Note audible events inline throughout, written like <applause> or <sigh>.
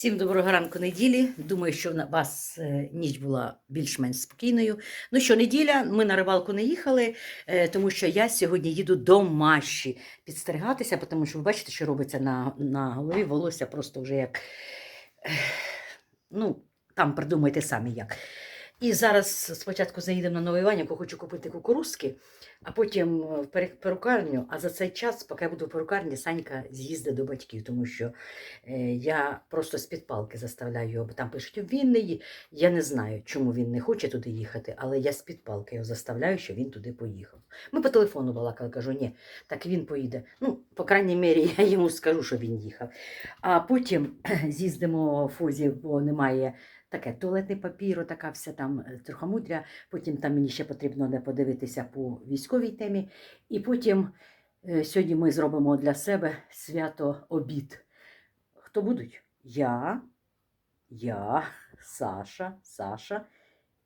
Всім доброго ранку неділі. Думаю, що на вас е, ніч була більш-менш спокійною. Ну що, неділя, ми на рибалку не їхали, е, тому що я сьогодні їду до Маші підстерігатися, тому що ви бачите, що робиться на, на голові. Волосся просто вже як. Ну, там придумайте самі як. І зараз спочатку заїдемо на Новий Іванівку, хочу купити кукурузки, а потім в перукарню. А за цей час, поки я буду в перукарні, Санька з'їздить до батьків, тому що е, я просто з-під палки заставляю його, бо там пишуть, він не ї-». Я не знаю, чому він не хоче туди їхати, але я з-під палки його заставляю, що він туди поїхав. Ми по телефону балакали, кажу, ні, так він поїде. Ну, по крайній мірі, я йому скажу, що він їхав. А потім <clears throat> з'їздимо в Фозі, бо немає таке туалетний папір, така вся там е, трохомудря. Потім там мені ще потрібно не подивитися по військовій темі. І потім е, сьогодні ми зробимо для себе свято обід. Хто будуть? Я, я, Саша, Саша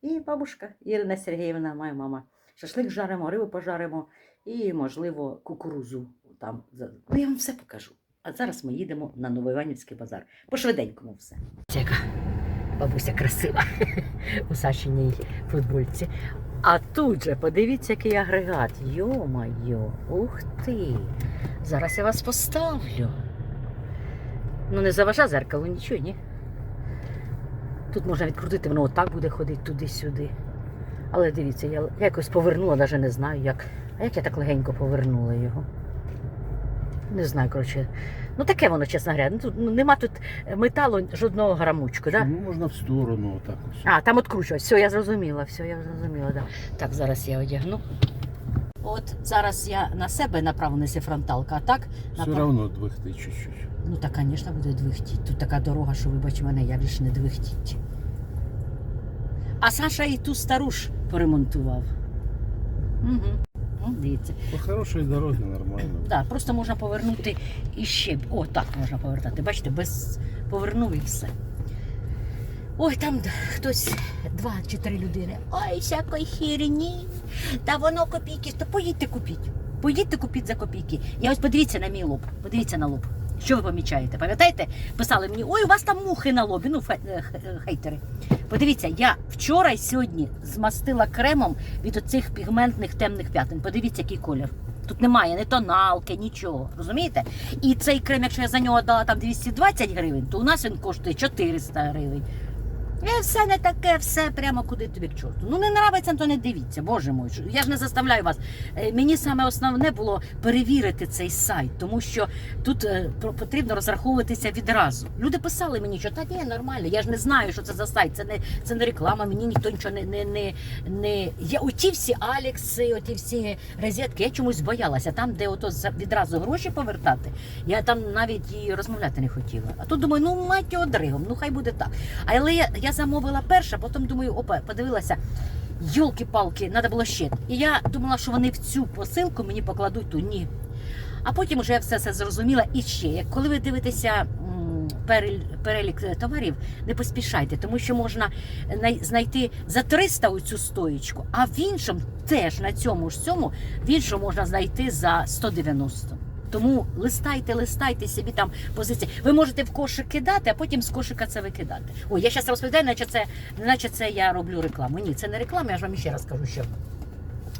і бабушка Ірина Сергіївна, моя мама. Шашлик жаримо, рибу пожаримо і, можливо, кукурузу там. Ну, я вам все покажу. А зараз ми їдемо на Новоіванівський базар. По швиденькому все. Яка бабуся красива <laughs> у Сашиній футбольці. А тут же подивіться, який агрегат. Йо-майо, ух ти! Зараз я вас поставлю. Ну, не заважа зеркало, нічого, ні. Тут можна відкрутити, воно отак буде ходити туди-сюди. Але дивіться, я, якось повернула, навіть не знаю як. А як я так легенько повернула його? Не знаю, коротше. Ну таке воно, чесно говоря. Ну, тут, ну, нема тут металу жодного грамучку. Да? Ну, можна в сторону отак ось. А, там откручувати. Все, я зрозуміла, все, я зрозуміла, да. Так, зараз я одягну. От зараз я на себе направленася фронталка, а так Все направ- одно двигти чуть-чуть. Ну так, звісно, буде двихтіть. Тут така дорога, що вибач мене, я більше не двихтіть. А Саша і ту стару ж поремонтував. Угу. Дивіться. По хорошій дорозі нормально. Да, просто можна повернути і ще. О, так можна повертати. Бачите, без повернув і все. Ой, там хтось, два чи три людини. Ой, всякої хірні. Та воно копійки. То поїдьте купіть. Поїдьте купіть за копійки. Я ось подивіться на мій лоб. Подивіться на лоб. Що ви помічаєте? Пам'ятаєте? Писали мені, ой, у вас там мухи на лобі. Ну, е, е, хейтери. Подивіться, я вчора і сьогодні змастила кремом від оцих пігментних темних п'ятин. Подивіться, який колір. Тут немає ні тоналки, нічого. Розумієте? І цей крем, якщо я за нього дала там 220 гривень, то у нас він коштує 400 гривень. І все не таке, все прямо куди тобі к чорту. Ну не нравиться, то не дивіться, боже мой. Я ж не заставляю вас. Е, Мені саме основне було перевірити цей сайт, тому що тут е, потрібно розраховуватися відразу. Люди писали мені, що та ні, нормально, я ж не знаю, що це за сайт, це не, це не реклама, мені ніхто нічого не. не, не, не... Я, оті всі Алекси, оті всі розетки, я чомусь боялася. Там, де ото відразу гроші повертати, я там навіть і розмовляти не хотіла. А тут думаю, ну мать його дригом, ну хай буде так. Але я, я замовила перша, потім думаю, опа, подивилася. Йолки-палки, треба було ще. І я думала, що вони в цю посилку мені покладуть ту. Ні. А потім вже я все це зрозуміла. І ще, як коли ви дивитеся перелік е, товарів, не поспішайте, тому що можна знайти за 300 оцю стоїчку, а в іншому теж на цьому ж цьому, в іншому можна знайти за 190. Тому листайте, листайте собі там позиції. Ви можете в кошик кидати, а потім з кошика це викидати. Ой, я зараз розповідаю, наче це, наче це я роблю рекламу. Ні, це не реклама, я ж вам ще раз кажу, що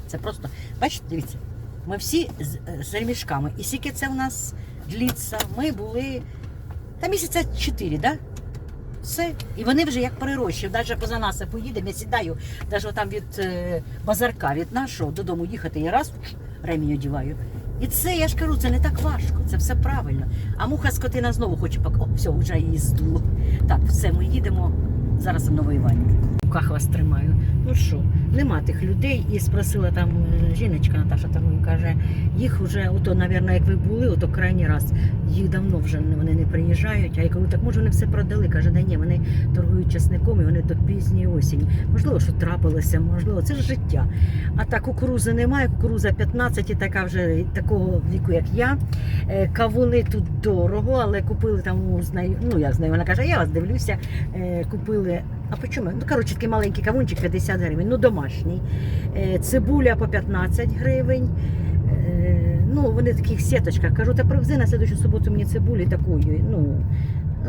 це просто, бачите, дивіться, ми всі з, з ремішками. І скільки це у нас длиться, ми були та місяця 4, да? Все. І вони вже як перерощі. Навіть поза нас поїдемо, я сідаю, навіть там від е, базарка, від нашого додому їхати, я раз ремінь одіваю. І це, я ж кажу, це не так важко, це все правильно. А муха скотина знову хоче пак. О, все, вже її здуло. Так, все, ми їдемо зараз в Новоіванівку. Руках вас тримаю. Ну що, нема тих людей. І спросила там е, жіночка Наташа Таргун, каже, їх вже, ото, мабуть, як ви були, ото крайній раз, їх давно вже вони не приїжджають. А я кажу, так може вони все продали. Каже, да ні, вони торгують часником і вони до пізньої осені. Можливо, що трапилося, можливо, це ж життя. А так кукурузи немає, кукуруза 15 і така вже такого віку, як я. Е, Кавуни тут дорого, але купили там знаю, ну як знаю, вона каже, я вас дивлюся, е, купили. А по чому? Ну, коротше, такий маленький кавунчик 50 гривень, ну домашній. Е, Цибуля по 15 гривень. Е, Ну, вони в таких сіточках. Кажу, та привези на слідчу суботу мені цибулі такої. Ну,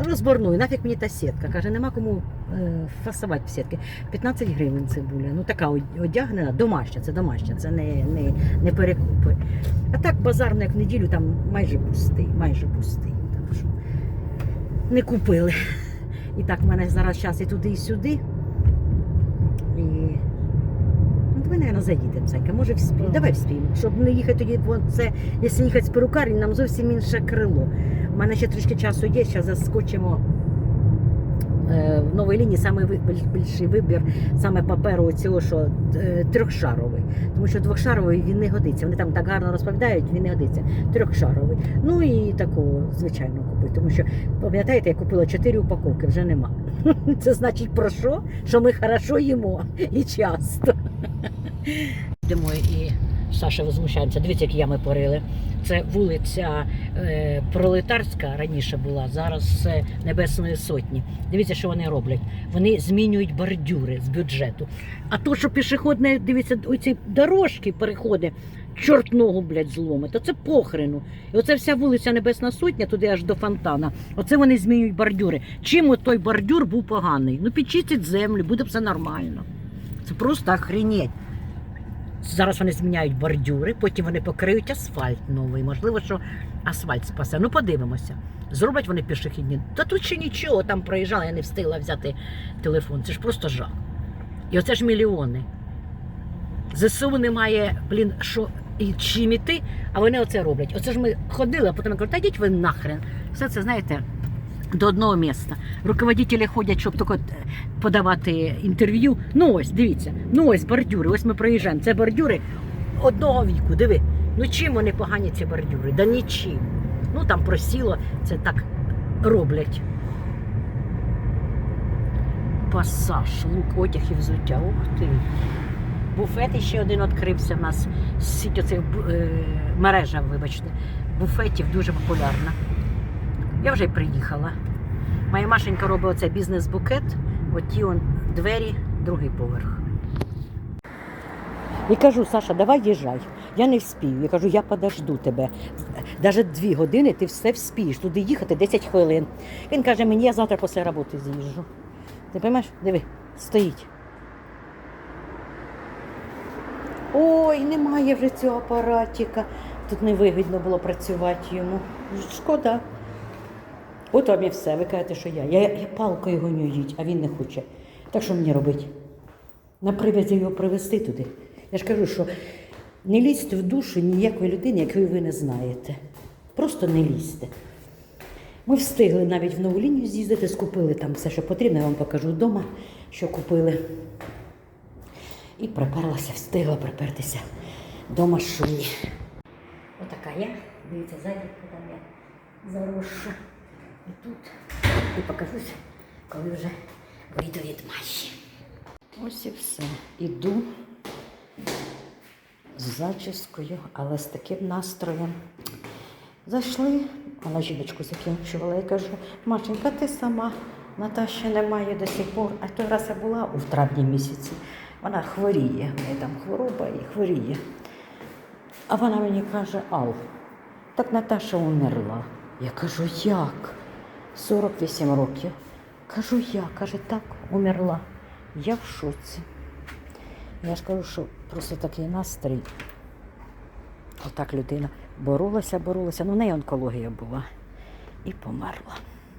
розборною, нафіг мені та сітка. Каже, нема кому е, фасувати в сітки. 15 гривень цибуля. Ну така одягнена, домашня, це домашня, це не, не, не перекупи. А так базарно, як в неділю, там майже пустий, майже пустий. Так що не купили. І так, в мене зараз час і туди, і сюди. І... Ну, давай, наверное, заїдемо, Зайка. Може, вспіємо. Давай вспіємо. Щоб не їхати тоді, бо це, якщо їхати з перукарні, нам зовсім інше крило. У мене ще трішки часу є, зараз заскочимо в новій лінії саме більший вибір саме паперу цього, що е, трьохшаровий. Тому що двохшаровий він не годиться. Вони там так гарно розповідають, він не годиться. Трьохшаровий. Ну і такого звичайно купити. Тому що, пам'ятаєте, я купила чотири упаковки, вже нема. <laughs> Це значить про що? Що ми хорошо їмо і часто. <laughs> Йдемо і Саша возмущаємося. Дивіться, які ями порили. Це вулиця е, Пролетарська раніше була, зараз це Небесної Сотні. Дивіться, що вони роблять. Вони змінюють бордюри з бюджету. А то, що пішохідне, дивіться, оці дорожки переходи, чорт ногу, блядь, зломить. То це похрену. І оце вся вулиця Небесна Сотня, туди аж до фонтана. Оце вони змінюють бордюри. Чим той бордюр був поганий? Ну, підчистять землю, буде все нормально. Це просто охренеть. Зараз вони зміняють бордюри, потім вони покриють асфальт новий. Можливо, що асфальт спасе. Ну, подивимося. Зроблять вони пішохідні. Та тут ще нічого, там проїжджала, я не встигла взяти телефон. Це ж просто жах. І оце ж мільйони. ЗСУ немає, блін, що і чим іти, а вони оце роблять. Оце ж ми ходили, а потім я кажу, та йдіть ви нахрен. Все це, знаєте, до одного міста. Руководителі ходять, щоб тільки подавати інтерв'ю. Ну ось, дивіться, ну ось бордюри, ось ми проїжджаємо. Це бордюри одного віку. Диви. Ну чим вони погані ці бордюри? Да нічим. Ну там просіло, це так роблять. Пасаж, лук, одяг і взуття. Ух ти. Буфет ще один відкрився в нас. Сіть оцих е, мережа, вибачте, буфетів дуже популярна. Я вже приїхала. Моя Машенька робить оце бізнес-букет, оті он двері, другий поверх. І кажу, Саша, давай їжджай. Я не вспію. Я кажу, я подожду тебе. Навіть дві години ти все вспієш. Туди їхати 10 хвилин. Він каже, мені я завтра після роботи з'їжджу. Ти розумієш? Диви, стоїть. Ой, немає вже цього апаратика. Тут невигідно було працювати йому. Шкода. От вам і все. Ви кажете, що я. Я, я палкою гоню їдь, а він не хоче. Так що мені робити? На привязі його привезти туди. Я ж кажу, що не лізьте в душу ніякої людини, якої ви не знаєте. Просто не лізьте. Ми встигли навіть в нову лінію з'їздити, скупили там все, що потрібно. Я вам покажу вдома, що купили. І приперлася, встигла припертися до машини. Отака я. Дивіться, ззаді там я заросша. І тут. І покажуся, коли вже вийду від Маші. Ось і все. Іду з зачіскою, але з таким настроєм. Зайшли, вона жіночку закінчувала. Я кажу, Машенька, ти сама. Наташі немає до сих пор. А той раз я була у травні місяці. Вона хворіє, в неї там хвороба і хворіє. А вона мені каже, Ал, так Наташа умерла. Я кажу, як? 48 років. Кажу, я, каже, так, умерла. Я в шоці. Я ж кажу, що просто такий настрій. Отак людина боролася, боролася. Ну, в неї онкологія була і померла.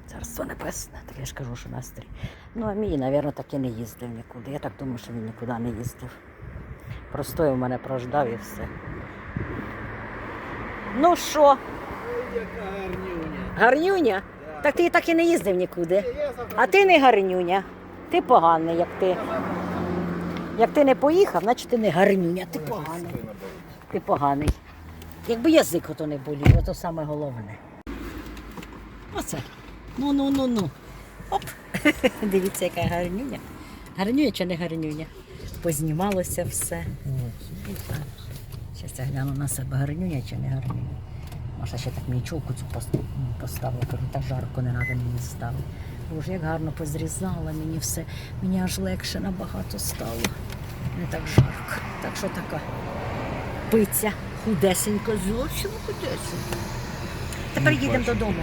Царство небесне, так я ж кажу, що настрій. Ну, а мій, мабуть, так і не їздив нікуди. Я так думаю, що він нікуди не їздив. Простою в мене прождав і все. Ну що, гарнюня. гарнюня? Так ти так і не їздив нікуди. А ти не гарнюня. Ти поганий, як ти. Як ти не поїхав, значить ти не гарнюня, ти поганий. Ти поганий. Якби язик ото не болів, ото саме головне. Оце. Ну, ну, ну, ну. Оп. <laughs> Дивіться, яка гарнюня. Гарнюня чи не гарнюня? Познімалося все. Зараз я гляну на себе, гарнюня чи не гарнюня. Маша ще так мені чулку цю пос- поставила, кажу, так жарко не треба мені ставити. Боже, як гарно позрізала мені все. Мені аж легше набагато стало. Не так жарко. Так що така пиця худесенька, зовсім худесенька. Тепер їдемо додому.